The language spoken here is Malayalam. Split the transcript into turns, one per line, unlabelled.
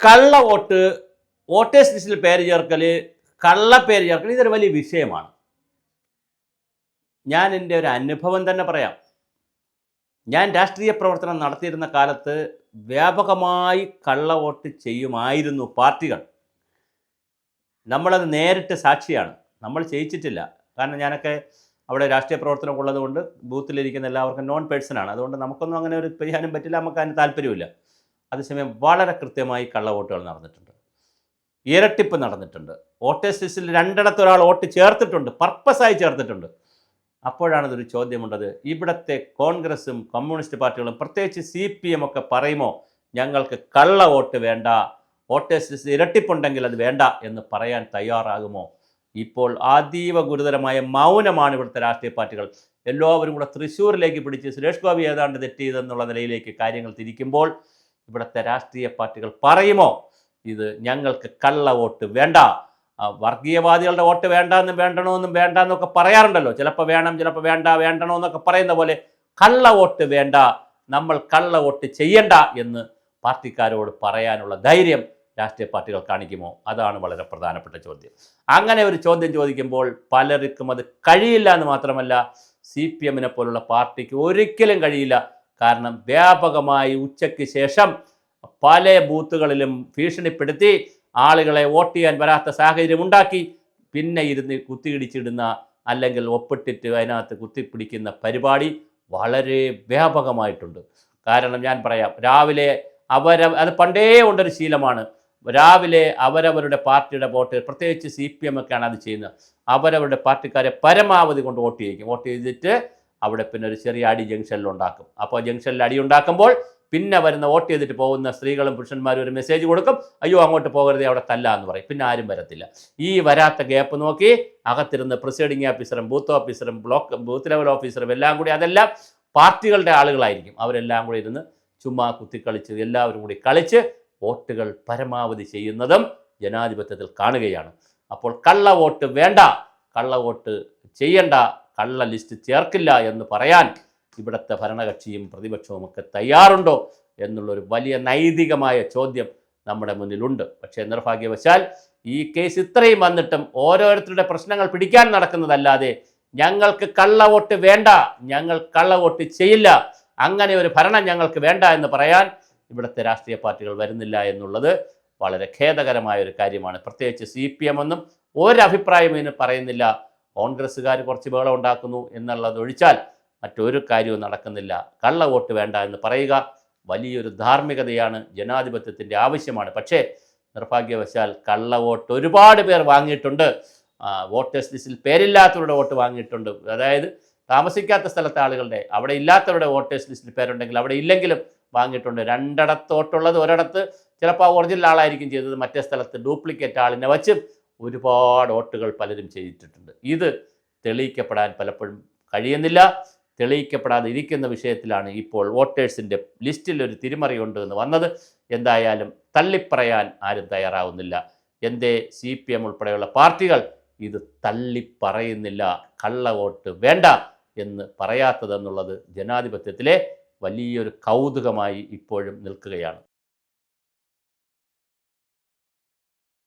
കള്ള വോട്ട് വോട്ടേഴ്സ് ലിസ്റ്റിൽ പേര് ചേർക്കൽ കള്ള പേര് ചേർക്കൽ ഇതൊരു വലിയ വിഷയമാണ്. ഞാൻ എന്റെ ഒരു അനുഭവം തന്നെ പറയാം. ഞാൻ രാഷ്ട്രീയ പ്രവർത്തനം നടത്തിയിരുന്ന കാലത്ത് വ്യാപകമായി കള്ള വോട്ട് ചെയ്യുമായിരുന്നു പാർട്ടികൾ. നമ്മളത് നേരിട്ട് സാക്ഷിയാണ്. നമ്മൾ ചെയ്യിച്ചിട്ടില്ല. കാരണം ഞാനൊക്കെ അവിടെ രാഷ്ട്രീയ പ്രവർത്തനം ഉള്ളതുകൊണ്ട് ബൂത്തിലിരിക്കുന്ന എല്ലാവർക്കും നോൺ പേഴ്സൺ ആണ്. അതുകൊണ്ട് നമുക്കൊന്നും അങ്ങനെ ഒരു പരിഹാരം പറ്റില്ല. നമുക്ക് അതിന് താല്പര്യമില്ല അതേസമയം വളരെ കൃത്യമായി കള്ള വോട്ടുകൾ നടന്നിട്ടുണ്ട്. ഇരട്ടിപ്പ് നടന്നിട്ടുണ്ട്. വോട്ടേഴ്സ് ലിസ്റ്റിൽ രണ്ടിടത്ത് ഒരാൾ വോട്ട് ചേർത്തിട്ടുണ്ട് പർപ്പസായി ചേർത്തിട്ടുണ്ട്. അപ്പോഴാണ് ഇതൊരു ചോദ്യമുണ്ടത് ഇവിടുത്തെ കോൺഗ്രസും കമ്മ്യൂണിസ്റ്റ് പാർട്ടികളും പ്രത്യേകിച്ച് സി പി എം ഒക്കെ പറയുമോ ഞങ്ങൾക്ക് കള്ള വോട്ട് വേണ്ട വോട്ടേഴ്സ് ലിസ്റ്റ് ഇരട്ടിപ്പുണ്ടെങ്കിൽ അത് വേണ്ട എന്ന് പറയാൻ തയ്യാറാകുമോ? ഇപ്പോൾ അതീവ ഗുരുതരമായ മൗനമാണ് ഇവിടുത്തെ രാഷ്ട്രീയ പാർട്ടികൾ. എല്ലാവരും കൂടെ തൃശ്ശൂരിലേക്ക് പിടിച്ച് സുരേഷ് ഗോപി ഏതാണ്ട് തെറ്റ് ചെയ്തെന്നുള്ള നിലയിലേക്ക് കാര്യങ്ങൾ തിരിക്കുമ്പോൾ ഇവിടുത്തെ രാഷ്ട്രീയ പാർട്ടികൾ പറയുമോ? ഇത് ഞങ്ങൾക്ക് കള്ള വോട്ട് വേണ്ട. വർഗീയവാദികളുടെ വോട്ട് വേണ്ട എന്നും വേണ്ടണമെന്നും വേണ്ട എന്നൊക്കെ പറയാറുണ്ടല്ലോ. ചിലപ്പോൾ വേണം ചിലപ്പോൾ വേണ്ട വേണ്ടണമെന്നൊക്കെ പറയുന്ന പോലെ കള്ള വോട്ട് വേണ്ട നമ്മൾ കള്ള വോട്ട് ചെയ്യണ്ട എന്ന് പാർട്ടിക്കാരോട് പറയാനുള്ള ധൈര്യം രാഷ്ട്രീയ പാർട്ടികൾ കാണിക്കുമോ? അതാണ് വളരെ പ്രധാനപ്പെട്ട ചോദ്യം. അങ്ങനെ ഒരു ചോദ്യം ചോദിക്കുമ്പോൾ പലർക്കും അത് കഴിയില്ല എന്ന് മാത്രമല്ല സി പി എമ്മിനെ പോലുള്ള പാർട്ടിക്ക് ഒരിക്കലും കഴിയില്ല. കാരണം വ്യാപകമായി ഉച്ചയ്ക്ക് ശേഷം പല ബൂത്തുകളിലും ഭീഷണിപ്പെടുത്തി ആളുകളെ വോട്ട് ചെയ്യാൻ വരാത്ത സാഹചര്യം ഉണ്ടാക്കി. പിന്നെ ഇരുന്ന് കുത്തിയിടിച്ചിടുന്ന അല്ലെങ്കിൽ ഒപ്പിട്ടിട്ട് അതിനകത്ത് കുത്തിപ്പിടിക്കുന്ന പരിപാടി വളരെ വ്യാപകമായിട്ടുണ്ട്. കാരണം ഞാൻ പറയാം രാവിലെ അവര അത് പണ്ടേ ഉണ്ടൊരു ശീലമാണ്. രാവിലെ അവരവരുടെ പാർട്ടിയുടെ വോട്ട് പ്രത്യേകിച്ച് സി പി എം ഒക്കെയാണ് അത് ചെയ്യുന്നത്. അവരവരുടെ പാർട്ടിക്കാരെ പരമാവധി കൊണ്ട് വോട്ട് ചെയ്യിക്കും. വോട്ട് ചെയ്തിട്ട് അവിടെ പിന്നെ ഒരു ചെറിയ അടി ജംഗ്ഷനിൽ ഉണ്ടാക്കും. അപ്പോൾ ജംഗ്ഷനിൽ അടി ഉണ്ടാക്കുമ്പോൾ പിന്നെ വരുന്ന വോട്ട് ചെയ്തിട്ട് പോകുന്ന സ്ത്രീകളും പുരുഷന്മാരും ഒരു മെസ്സേജ് കൊടുക്കും. അയ്യോ അങ്ങോട്ട് പോകരുത് അവിടെ തല്ല എന്ന് പറയും. പിന്നെ ആരും വരത്തില്ല. ഈ വരാത്ത ഗ്യാപ്പ് നോക്കി അകത്തിരുന്ന് പ്രിസൈഡിംഗ് ഓഫീസറും ബൂത്ത് ഓഫീസറും ബ്ലോക്ക് ബൂത്ത് ലെവൽ ഓഫീസറും എല്ലാം കൂടി അതെല്ലാം പാർട്ടികളുടെ ആളുകളായിരിക്കും. അവരെല്ലാം കൂടി ഇരുന്ന് ചുമ്മാ കുത്തിക്കളിച്ച് എല്ലാവരും കൂടി കളിച്ച് വോട്ടുകൾ പരമാവധി ചെയ്യുന്നതും ജനാധിപത്യത്തിൽ കാണുകയാണ്. അപ്പോൾ കള്ള വോട്ട് വേണ്ട കള്ള വോട്ട് ചെയ്യണ്ട കള്ള ലിസ്റ്റ് ചേർക്കില്ല എന്ന് പറയാൻ ഇവിടുത്തെ ഭരണകക്ഷിയും പ്രതിപക്ഷവും ഒക്കെ തയ്യാറുണ്ടോ എന്നുള്ളൊരു വലിയ നൈതികമായ ചോദ്യം നമ്മുടെ മുന്നിലുണ്ട്. പക്ഷേ നിർഭാഗ്യവശാൽ ഈ കേസ് ഇത്രയും വന്നിട്ടും ഓരോരുത്തരുടെ പ്രശ്നങ്ങൾ പിടിക്കാൻ നടക്കുന്നതല്ലാതെ ഞങ്ങൾക്ക് കള്ള വോട്ട് വേണ്ട ഞങ്ങൾ കള്ള വോട്ട് ചെയ്യില്ല അങ്ങനെ ഒരു ഭരണം ഞങ്ങൾക്ക് വേണ്ട എന്ന് പറയാൻ ഇവിടുത്തെ രാഷ്ട്രീയ പാർട്ടികൾ വരുന്നില്ല എന്നുള്ളത് വളരെ ഖേദകരമായ ഒരു കാര്യമാണ്. പ്രത്യേകിച്ച് സി പി എം ഒന്നും ഒരഭിപ്രായം ഇതിന് പറയുന്നില്ല കോൺഗ്രസ്സുകാർ കുറച്ച് ബഹളം ഉണ്ടാക്കുന്നു എന്നുള്ളത് ഒഴിച്ചാൽ മറ്റൊരു കാര്യവും നടക്കുന്നില്ല. കള്ള വോട്ട് വേണ്ട എന്ന് പറയുക വലിയൊരു ധാർമ്മികതയാണ് ജനാധിപത്യത്തിന്റെ ആവശ്യമാണ്. പക്ഷേ നിർഭാഗ്യവശാൽ കള്ള വോട്ട് ഒരുപാട് പേർ വാങ്ങിയിട്ടുണ്ട്. വോട്ടേഴ്സ് ലിസ്റ്റിൽ പേരില്ലാത്തവരുടെ വോട്ട് വാങ്ങിയിട്ടുണ്ട്. അതായത് താമസിക്കാത്ത സ്ഥലത്തെ ആളുകളുടെ അവിടെ ഇല്ലാത്തവരുടെ വോട്ടേഴ്സ് ലിസ്റ്റിൽ പേരുണ്ടെങ്കിൽ അവിടെ ഇല്ലെങ്കിലും വാങ്ങിയിട്ടുണ്ട്. രണ്ടിടത്തോട്ടുള്ളത് ഒരിടത്ത് ചിലപ്പോൾ ഒറിജിനൽ ആളായിരിക്കും ചെയ്തത് മറ്റേ സ്ഥലത്ത് ഡ്യൂപ്ലിക്കേറ്റ് ആളിനെ വച്ച് ഒരുപാട് വോട്ടുകൾ പലരും ചെയ്തിട്ടുണ്ട്. ഇത് തെളിയിക്കപ്പെടാൻ പലപ്പോഴും കഴിയുന്നില്ല. തെളിയിക്കപ്പെടാതെ ഇരിക്കുന്ന വിഷയത്തിലാണ് ഇപ്പോൾ വോട്ടേഴ്സിന്റെ ലിസ്റ്റിൽ ഒരു തിരിമറിയുണ്ട് എന്ന് വന്നത്. എന്തായാലും തള്ളിപ്പറയാൻ ആരും തയ്യാറാവുന്നില്ല. എന്തേ സി പി എം ഉൾപ്പെടെയുള്ള പാർട്ടികൾ ഇത് തള്ളിപ്പറയുന്നില്ല. കള്ള വോട്ട് വേണ്ട എന്ന് പറയാത്തതെന്നുള്ളത് ജനാധിപത്യത്തിലെ വലിയൊരു കൗതുകമായി ഇപ്പോഴും നിൽക്കുകയാണ്.